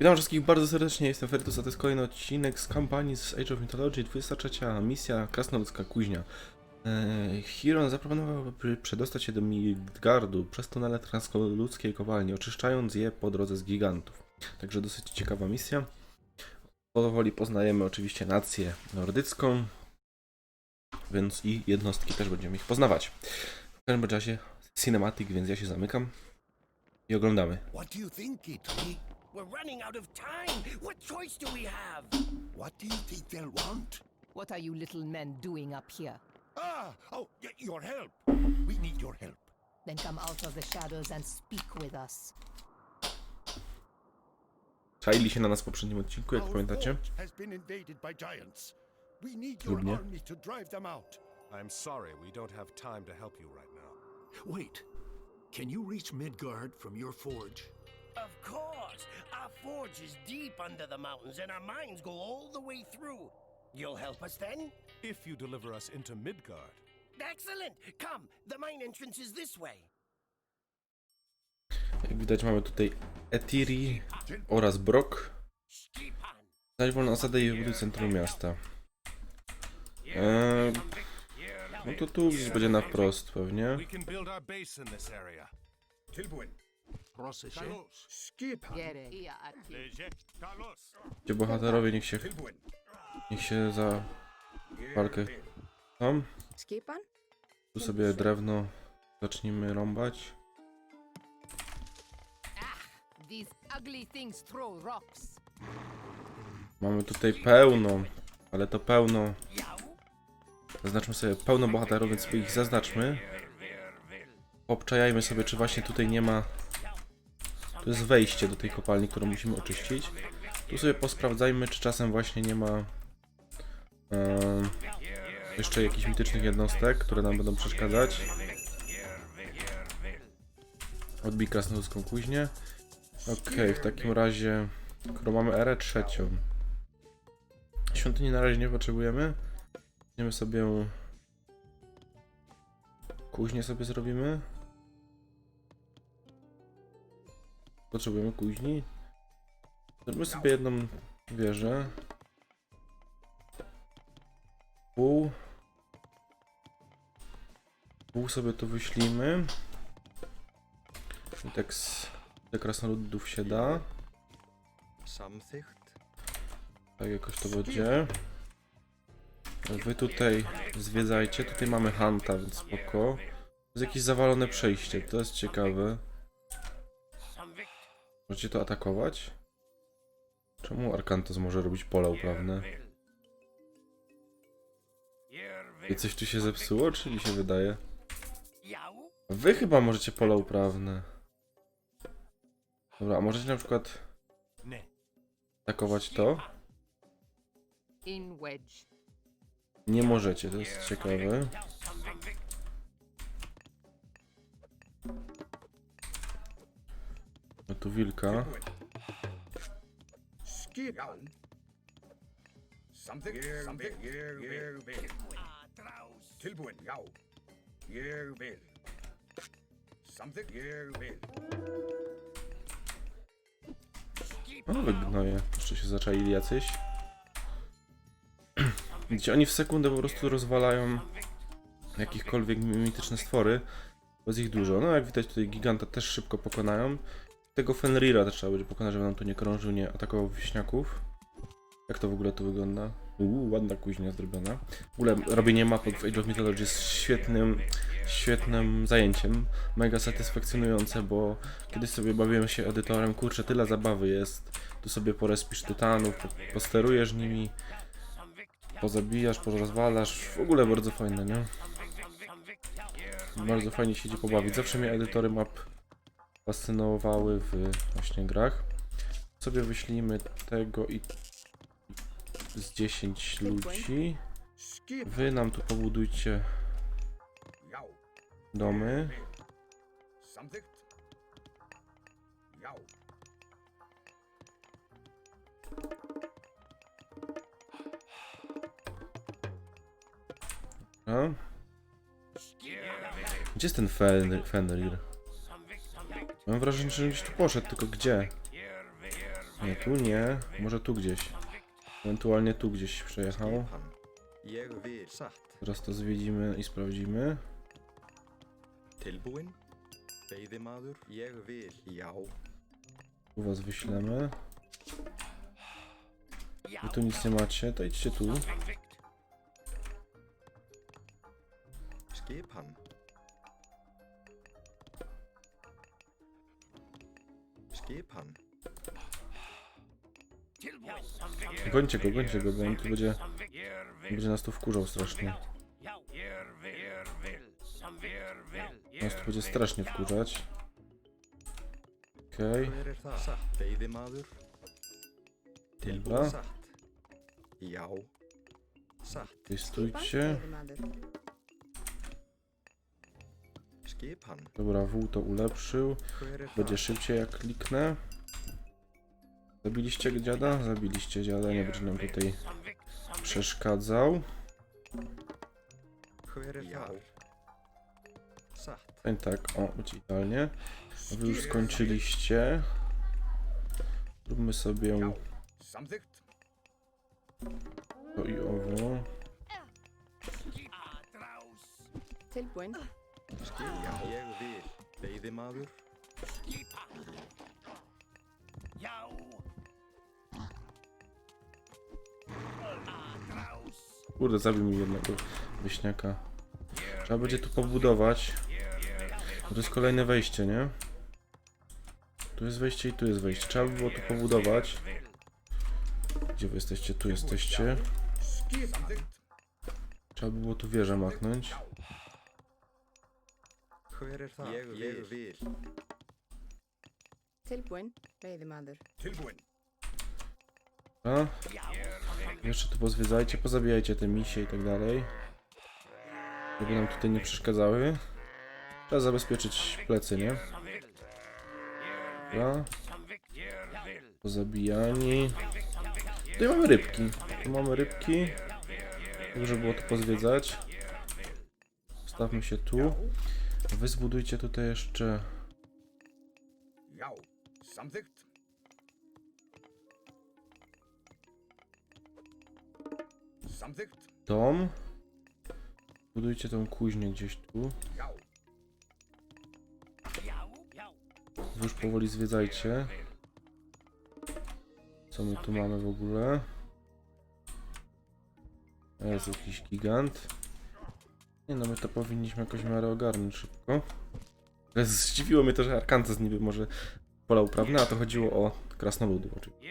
Witam wszystkich bardzo serdecznie, jestem Fertus, a to jest kolejny odcinek z kampanii z Age of Mythology, 23 misja Krasnoludzka Kuźnia. Eee, Hiron zaproponował, by przedostać się do Midgardu przez tunele transludzkiej kopalni, oczyszczając je po drodze z gigantów. Także dosyć ciekawa misja. Powoli poznajemy oczywiście nację nordycką, więc i jednostki też będziemy ich poznawać. W każdym razie cinematic, więc ja się zamykam i oglądamy. What do you think? We're running out of time. What choice do we have? What do you think they'll want? What are you little men doing up here? Ah, oh, y- your help. We need your help. Then come out of the shadows and speak with us. Czaili się na nas w poprzednim odcinku, jak pamiętacie. has been invaded by giants. We need your Trudnie. army to drive them out. I'm sorry, we don't have time to help you right now. Wait. Can you reach Midgard from your forge? Of course. Our forge is deep under the mountains, and our mines go all the way through. You'll help us then? If you deliver us into Midgard, Excellent. Come, the mine entrance is this way. Jak widać mamy tutaj Etiri oraz Brock. Skipan. Znaleźć wolną osadę i buduj centrum miasta. Eee, no to tu gdzieś będzie na wprost pewnie. Się. Skipan. Gdzie bohaterowie niech się, niech się za walkę tam. Skipan? Tu sobie drewno zacznijmy rąbać. These ugly things throw rocks. Mamy tutaj pełno, ale to pełno. Zaznaczmy sobie pełno bohaterów, więc ich zaznaczmy. Obczajajmy sobie, czy właśnie tutaj nie ma. Tu jest wejście do tej kopalni, którą musimy oczyścić. Tu sobie posprawdzajmy, czy czasem właśnie nie ma em, jeszcze jakichś mitycznych jednostek, które nam będą przeszkadzać. Odbij krasnoludzką kuźnię. Okej, w takim razie, skoro mamy erę trzecią, świątyni na razie nie potrzebujemy. Weźmiemy sobie kuźnię sobie zrobimy. Potrzebujemy kuźni. Zrobimy sobie jedną wieżę. Pół. Pół sobie tu wyślimy. I tak z krasnoludów się da. Tak jakoś to będzie. Wy tutaj zwiedzajcie. Tutaj mamy Hanta, więc spoko. To jest jakieś zawalone przejście, to jest ciekawe. Możecie to atakować? Czemu Arkantos może robić pola uprawne? I coś tu się zepsuło, czy mi się wydaje? Wy chyba możecie pola uprawne. Dobra, a możecie na przykład atakować to? Nie możecie, to jest ciekawe. Yervil. Something. Yervil. O, wygnoje. Jeszcze się zaczaili jacyś. Gdzie oni w sekundę po prostu rozwalają jakichkolwiek mityczne stwory. Bo jest ich dużo. No jak widać tutaj giganta też szybko pokonają. Tego Fenrira też trzeba będzie pokonać, żeby nam tu nie krążył, nie atakował wieśniaków. Jak to w ogóle tu wygląda? Uuu, ładna kuźnia zrobiona. W ogóle robienie mapek w Age of Mythology jest świetnym, świetnym zajęciem. Mega satysfakcjonujące, bo kiedyś sobie bawiłem się edytorem, kurczę, tyle zabawy jest. Tu sobie porespisz tytanów, po- posterujesz nimi, pozabijasz, porozwalasz. W ogóle bardzo fajne, nie? Bardzo fajnie się idzie pobawić. Zawsze mnie edytory map fascynowały w właśnie grach. Sobie wyślijmy tego i z 10 ludzi. Wy nam tu pobudujcie domy. Something. Yau. A? Gdzie jest ten Fen- Fenrir? Mam wrażenie, że gdzieś tu poszedł, tylko gdzie? Nie, tu nie. Może tu gdzieś. Ewentualnie tu gdzieś przejechał. Teraz to zwiedzimy i sprawdzimy. Tu was wyślemy. Wy tu nic nie macie, to idźcie tu. Skipan. Skipan. Gońcie go, gońcie go, bo on tu będzie, będzie nas tu wkurzał strasznie. Nas tu będzie strasznie wkurzać. Okej. Veiðimaður. dobra. Stójcie. Dobra, wół to ulepszył. Będzie szybciej jak kliknę. Zabiliście dziada? Zabiliście dziada, nie będzie nam tutaj przeszkadzał. I tak, o, idealnie. Wy już skończyliście. Zróbmy sobie to i owo. Tilbúin. Skil. Já. Ég vil. Veiðimaður. Kurde, zabił mi jednego wieśniaka. Trzeba będzie tu pobudować. To jest kolejne wejście, nie? Tu jest wejście i tu jest wejście. Trzeba by było tu pobudować. Gdzie wy jesteście? Tu jesteście. Trzeba by było tu wieżę machnąć. Hver er það? Ég vil. Tilbúin. Veiðimaður. Tilbúin. A? Jeszcze tu pozwiedzajcie, pozabijajcie te misie i tak dalej. Żeby nam tutaj nie przeszkadzały. Trzeba zabezpieczyć plecy, nie? Dobra. Pozabijani. Tutaj mamy rybki. Tu mamy rybki. Dobrze było tu pozwiedzać. Stawmy się tu. Wy zbudujcie tutaj jeszcze dom. Budujcie tą kuźnię gdzieś tu. Wy już powoli zwiedzajcie. Co my tu mamy w ogóle? Jest jakiś gigant. Nie no, my to powinniśmy jakoś w miarę ogarnąć szybko. Ale Zdziwiło mnie to, że Arkansas niby może pola uprawne, a to chodziło o krasnoludy oczywiście.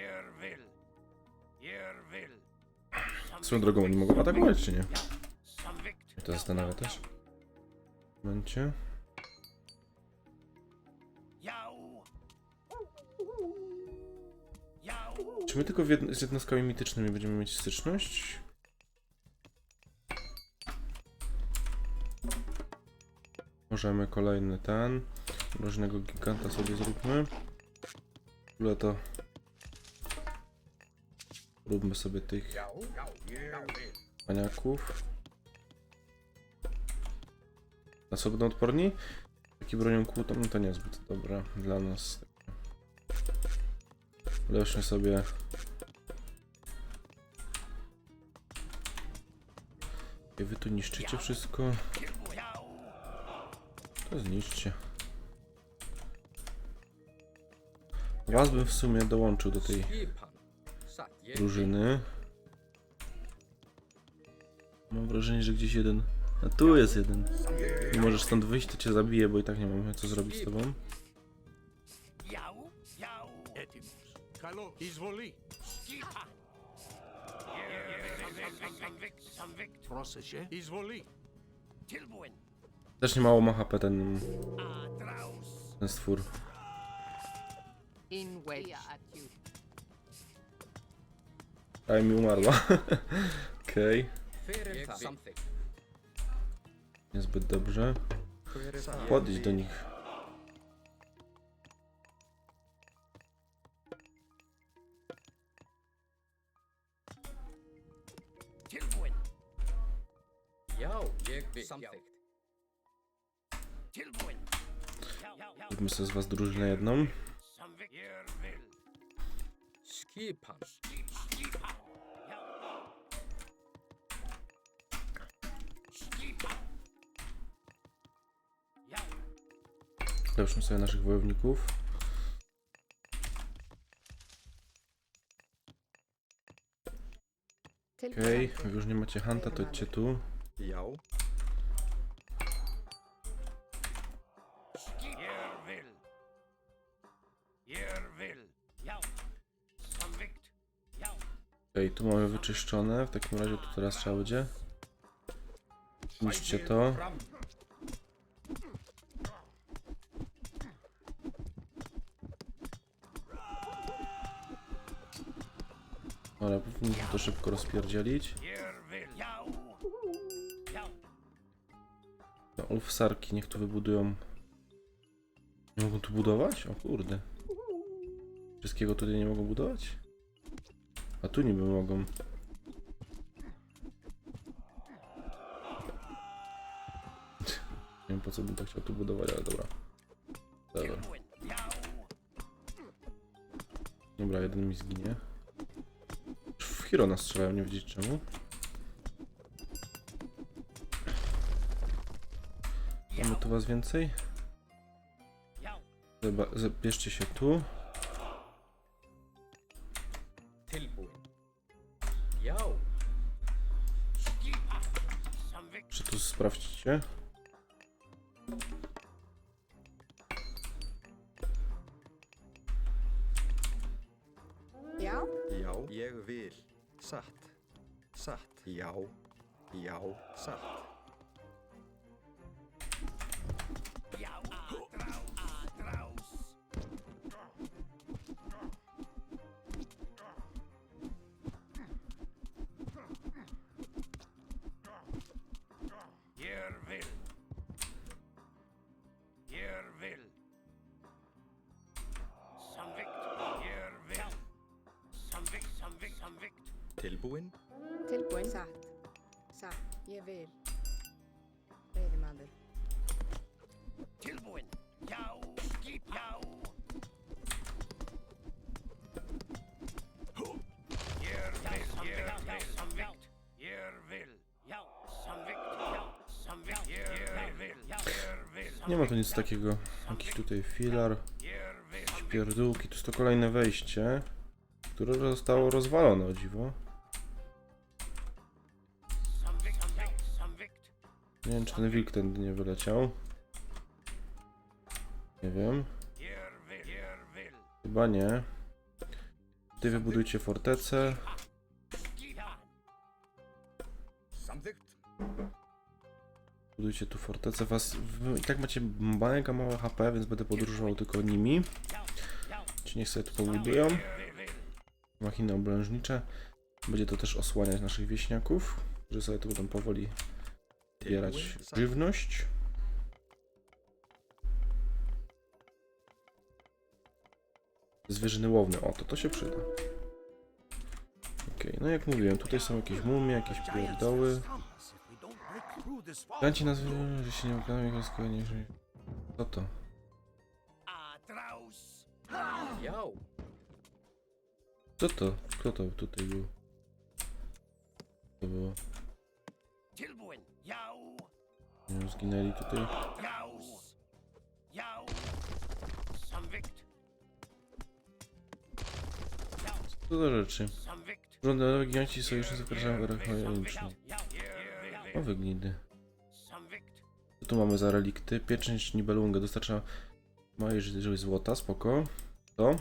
Swoją drogą oni mogą atakować, czy nie? To zastanawia też. W momencie. Czy my tylko z jednostkami mitycznymi będziemy mieć styczność? Możemy kolejny ten. Mrożnego giganta sobie zróbmy. W ogóle to... Róbmy sobie tych paniaków. Na co będą odporni? Taki bronią kłutą, no to niezbyt dobra dla nas. Ulepszmy sobie I wy tu niszczycie wszystko. Zniszczcie. Was bym w sumie dołączył do tej drużyny. Mam wrażenie, że gdzieś jeden... A tu jest jeden. Nie możesz stąd wyjść, to cię zabije, bo i tak nie mam co zrobić z tobą. Proszę się. Izwoli! Też nie mało ma HP ten, ten stwór. Prawie mi umarła. Okej? Samþykkt. niezbyt dobrze. Podejdź do nich. Vil. Samþykkt. Zróbmy sobie z was drużynę jedną. Lepszmy sobie naszych wojowników. Okej, wy już nie macie hanta, to idźcie tu. Okej, tu mamy wyczyszczone. W takim razie tu teraz trzeba będzie. Niszczcie to. Ale powinniśmy to szybko rozpierdzielić. No, Ulfsarki niech tu wybudują. Nie mogą tu budować? O kurde. Wszystkiego tutaj nie mogą budować? A tu niby mogą. Nie wiem po co bym to chciał tu budować, ale dobra. Dobra, dobra jeden mi zginie. W Hirona strzelają, nie wiedzieć czemu. Mamy tu was więcej? Zabierzcie się tu. Sprawdźcie? Já, Já. Ég vil. Satt. Satt. Já. Já. Satt. Nie ma tu nic takiego. Jakiś tutaj filar, will. pierdółki. Tu jest to kolejne wejście, które zostało rozwalone, o dziwo. Nie wiem, czy ten wilk tędy nie wyleciał. Nie wiem. Chyba nie. Tutaj wybudujcie fortecę. Budujcie tu fortecę. Was, i tak macie mega małe HP, więc będę podróżował tylko nimi. Ci niech sobie tu pobudują. Machiny oblężnicze. Będzie to też osłaniać naszych wieśniaków, którzy sobie tu będą powoli zbierać żywność. Zwierzyny łowne. O, to to się przyda. Okej, no jak mówiłem, tutaj są jakieś mumie, jakieś pierdoły. Ganci nazwy, że się nie wykonałem jego skojenie, że... Co to? Co to? Kto to tutaj był? To było. Nie zginęli tutaj. Co do rzeczy? Rządowe giganci sojusznicy zapraszają w erach. O, wygnidy. Tu mamy za relikty? Pieczęć Nibelungę dostarcza małej żywej złota, spoko. To.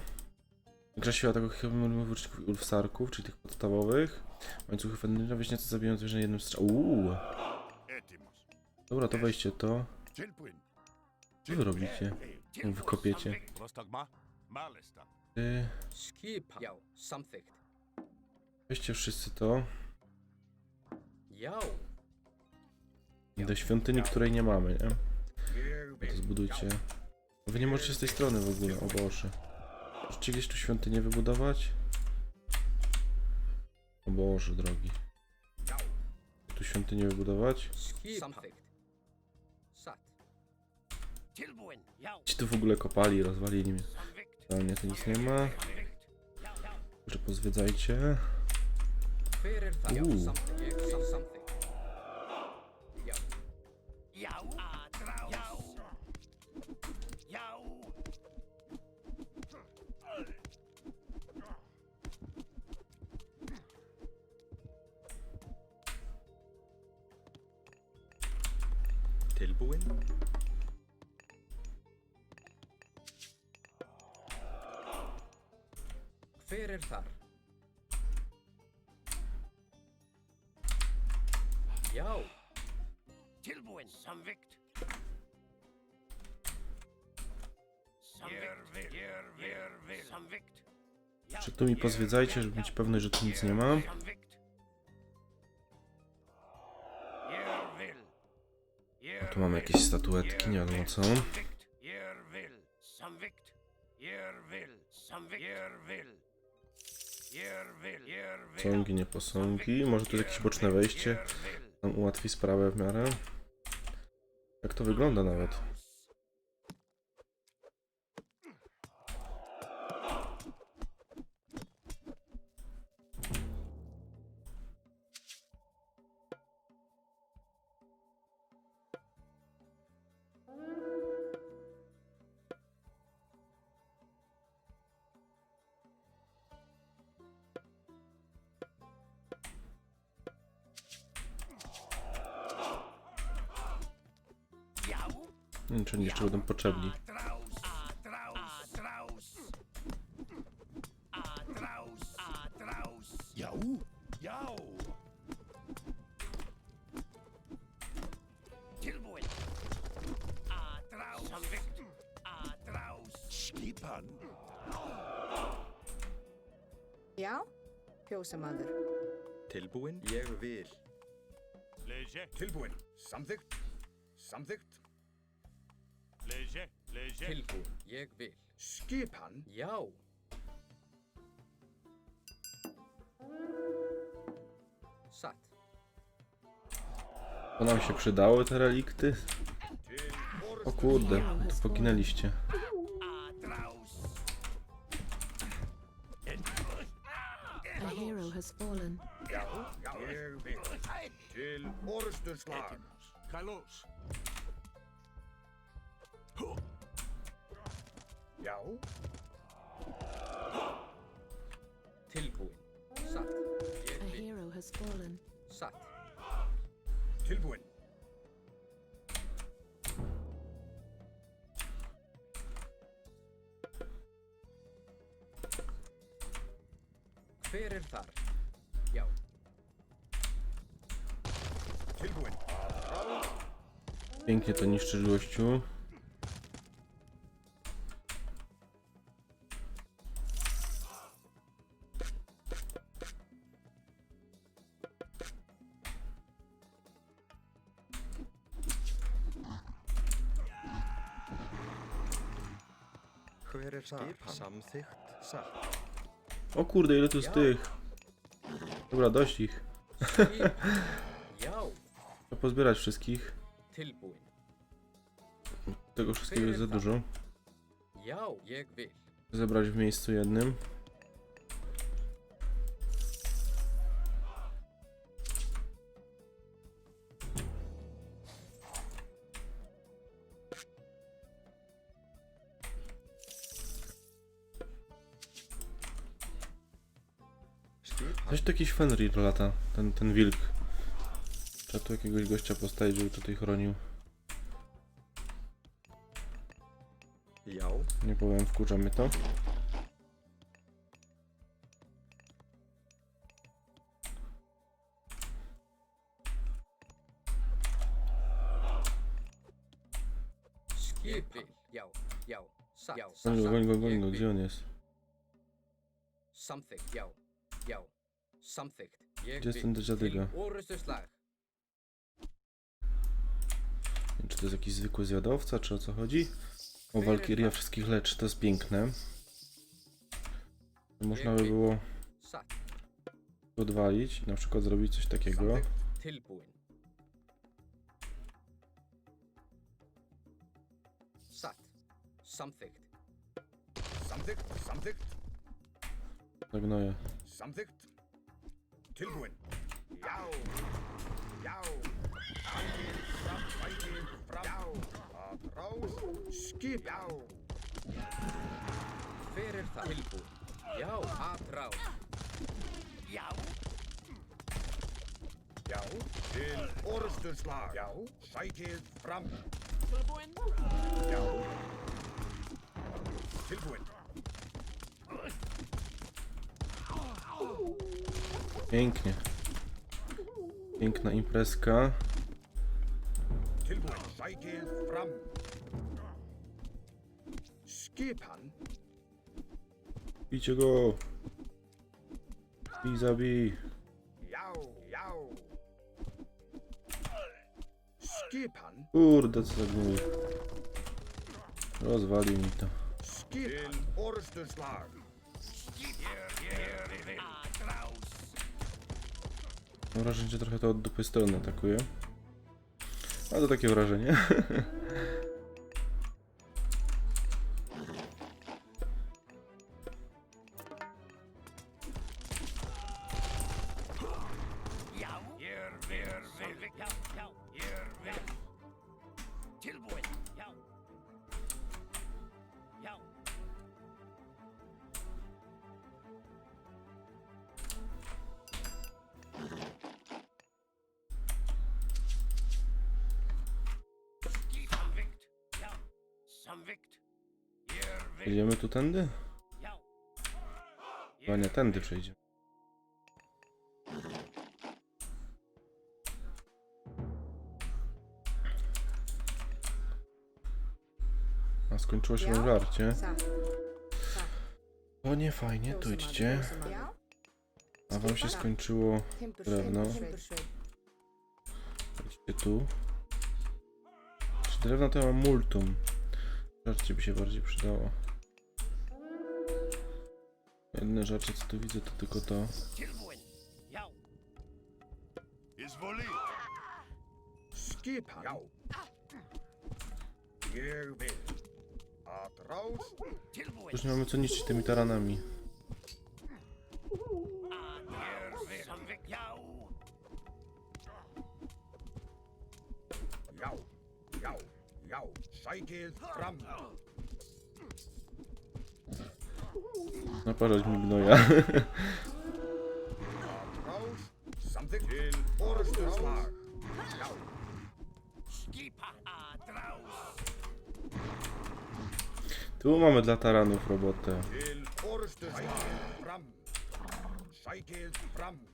Gra siła tego chyba Ulfsarków, czyli tych podstawowych. Łańcuchy Fenryra, wieśniacy zabiją zwierzę jednym strzałem. Uuu. Dobra, to weźcie to. Co wy robicie? Wy Wykopiecie. Ty. Weźcie wszyscy to. Do świątyni, której nie mamy, nie? No to zbudujcie. Wy nie możecie z tej strony w ogóle, o Boże. Możecie gdzieś tu świątynię wybudować? O Boże, drogi. Tu świątynię wybudować? Ci tu w ogóle kopali, rozwalili mnie. Convict. Tam nie, tu nic nie ma. Convict. Já. Já. Że pozwiedzajcie. Hver Já, að drá. Já. Já. Tilbúin? hver er þar? Samvikt. Czy tu mi pozwiedzajcie, żeby mieć pewność, że tu nic nie ma. Hér Tu mamy jakieś statuetki, nie wiadomo co. Posągi, nie posągi. Może tu jest jakieś boczne wejście. Nam ułatwi sprawę w miarę. To wygląda nawet? Nie wiem, czy oni jeszcze będą potrzebni. Atraus. Atraus. Atraus. Atraus. Atraus. Jau? Jau! Tilbúin. Atraus. Tilbúin. Ég vil. Skipan? Já. Satt. To nam się przydały te relikty? O kurde, to poginęliście. Atraus. A hero has fallen. Já, já, ég vil. Til orustu slag. Já, Tilbúin. Satt. Ég A vil. hero has fallen. Satt. tilbúin. Hver er þar? Já. Tilbúin. Pięknie to niszczysz gościu. Samþykkt? Satt. O kurde, ile tu z tych. Dobra, dość ich. Já. Trzeba pozbierać wszystkich. Tilbúin. Tego wszystkiego jest za dużo. Já. Ég vil. Zebrać w miejscu jednym. Coś tu jakiś Fenrir lata, ten, ten wilk. Trzeba tu jakiegoś gościa postawić, żeby tutaj chronił. Já. Nie powiem, wkurza mnie to. Já. Satt. Já. Goń go, goń go, goń gdzie on jest? Samþykkt. Já. Já. Samþykkt. Ég Gdzie jest ten slag. Nie wiem, Czy to jest jakiś zwykły zwiadowca, czy o co chodzi? O, Walkiria wszystkich leczy, to jest piękne. Można by było Satt. odwalić na przykład zrobić coś takiego. Tilbúin. Satt. Samþykkt. Zagnoję. tilbúinn. Já, já, bæti, fram, bæti, fram, já, að ráð, skip, já. Hver er það tilbúinn? Já, að ráð. Já. Já, til orðsturslag. Já, sækið fram. Tilbúinn. Já. Tilbúinn. Pięknie. Piękna imprezka. Bijcie go! Bij, zabij. Kurde, co za gnój. Rozwalił mi to. Mam wrażenie, że trochę to od dupy strony atakuje. A to takie wrażenie. Idziemy tu tędy? Chyba nie, tędy przejdziemy. A skończyło się żarcie. Sa. Sa. O nie, fajnie, tu idźcie. A wam się skończyło drewno. Idźcie tu. Czy drewno to ja mam multum? Żarcie by się bardziej przydało. Jedyne żarcie co tu widzę to tylko to. Skipan. Już nie mamy co niszczyć tymi taranami. Ég Sækið fram. Naparzać mi gnoja. Something. Tu mamy dla taranów robotę. Fram. Sækið fram.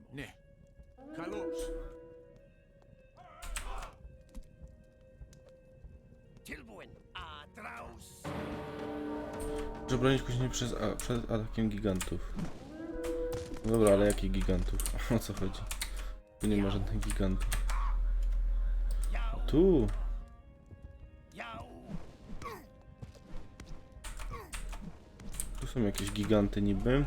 Etim. Ne. Kalos. Tilbúinn. Atrás. Może bronić później przez, a, przed atakiem gigantów. No dobra, ale jakich gigantów? O co chodzi? Tu nie ma żadnych gigantów. Tu! Tu są jakieś giganty niby.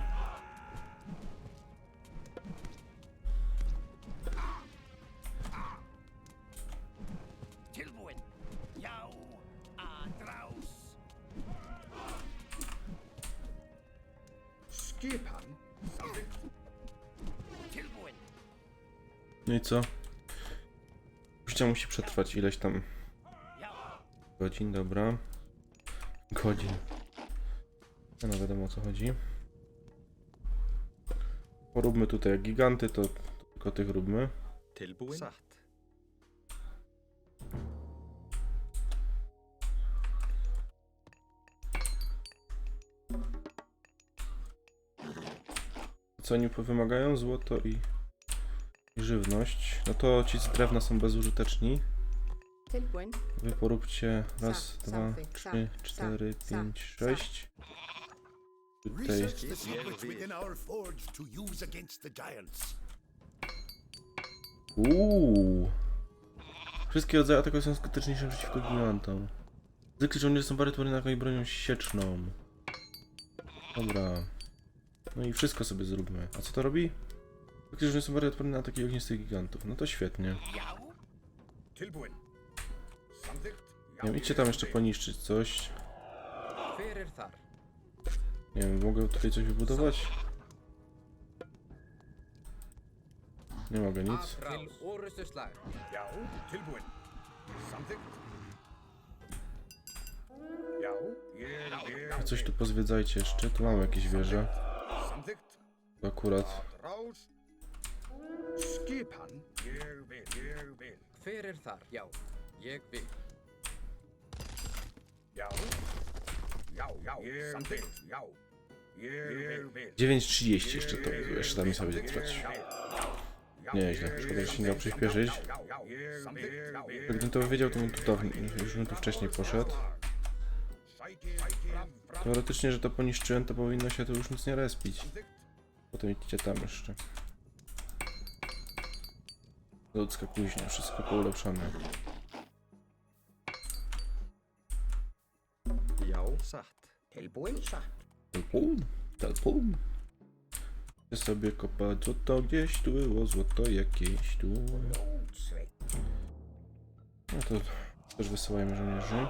Musi przetrwać ileś tam godzin, dobra. Godzin. No, no wiadomo o co chodzi. Poróbmy tutaj jak giganty, to tylko tych róbmy. Co oni wymagają? Złoto i żywność. No to ci z drewna są bezużyteczni. Wy poróbcie raz, Sa- dwa, trzy, sa- cztery, sa- pięć, sa- sześć. Tutaj. Uuu. Wszystkie rodzaje ataku są skuteczniejsze przeciwko gigantom. Zwykli żołnierze są bardzo odporni na jakąś bronią sieczną. Dobra. No i wszystko sobie zróbmy. A co to robi? Żołnierze są bardzo odporni na ataki ognistych gigantów. No to świetnie. Nie wiem, idźcie tam jeszcze poniszczyć coś. Nie wiem, mogę tutaj coś wybudować? Nie mogę nic. Coś tu pozwiedzajcie jeszcze. Tu mamy jakieś wieże. To akurat. Skipan. Ég vil, ég vil. Hver er þar? Já, ég vil. Já. Já, já. Já. Ég vil. 9.30 jeszcze to jeszcze ta misja będzie trwać. Nieźle. Szkoda, że się nie dało przyspieszyć. Gdybym to wiedział, to bym tu dawno, już bym tu wcześniej poszedł. Teoretycznie, że to poniszczyłem, to powinno się tu już nic nie respić. Potem idźcie tam jeszcze. Ludzka kuźnia, wszystko poulepszane. Já, satt. Tilbúin, satt. Chcę sobie kopać złoto, gdzieś tu było złoto jakieś tu. No to też wysyłajmy żołnierzy.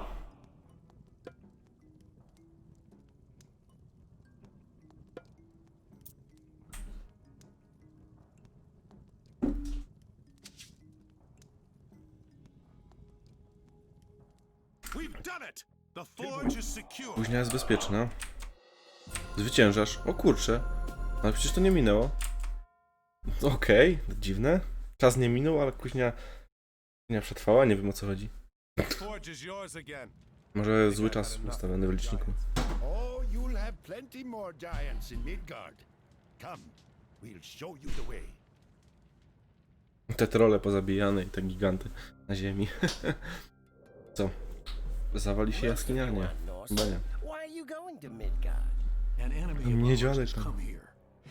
Kuźnia jest bezpieczna. Zwyciężasz. O kurczę. Ale przecież to nie minęło. Okej, dziwne. Czas nie minął, ale kuźnia... Kuźnia przetrwała, nie wiem o co chodzi. Może zły czas ustawiony w liczniku. Oh. Te trole pozabijane i te giganty na ziemi. Co? Zawali się jaskinia? Nie. Chyba nie. Why are you going to Midgard? An enemy of ours has tam. come here.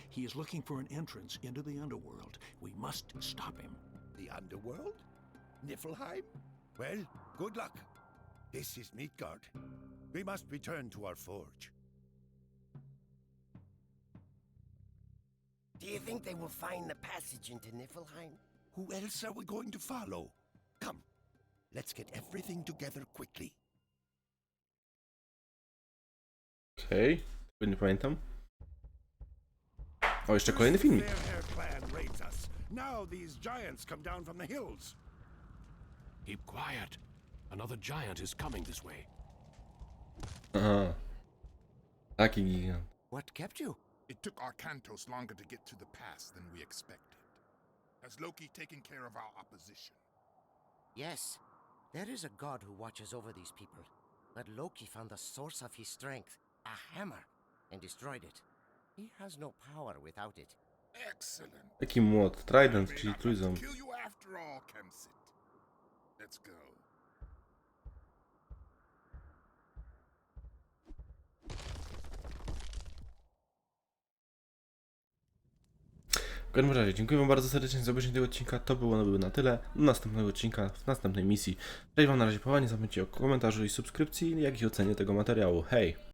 He is looking for an entrance into the underworld. We must stop him. The underworld? Niflheim? Well, good luck. This is Midgard. We must return to our forge. Do you think they will find the passage into Niflheim? Who else are we going to follow? Come, let's get everything together quickly. Okej. Okay. Nie pamiętam. O, jeszcze kolejny filmik. Fairhair clan raids us. Now these giants come down from the hills. Keep quiet. Another giant is coming this way. Aha. Taki gigant. What kept you? It took Arcantos longer to get to the pass than we expected. Has Loki taken care of our opposition? Yes, there is a god who watches over these people. But Loki found the source of his strength, a hammer, and destroyed it. He has no power without it. Excellent. Taki młot. Trident, czyli trójząb. kill you after all, Kemsit. Let's go. W każdym razie, dziękuję wam bardzo serdecznie za obejrzenie tego odcinka. To było na, na tyle. Do następnego odcinka, w następnej misji. Cześć wam na razie, powanie, zapomnijcie o komentarzu i subskrypcji, jak i ocenie tego materiału. Hej!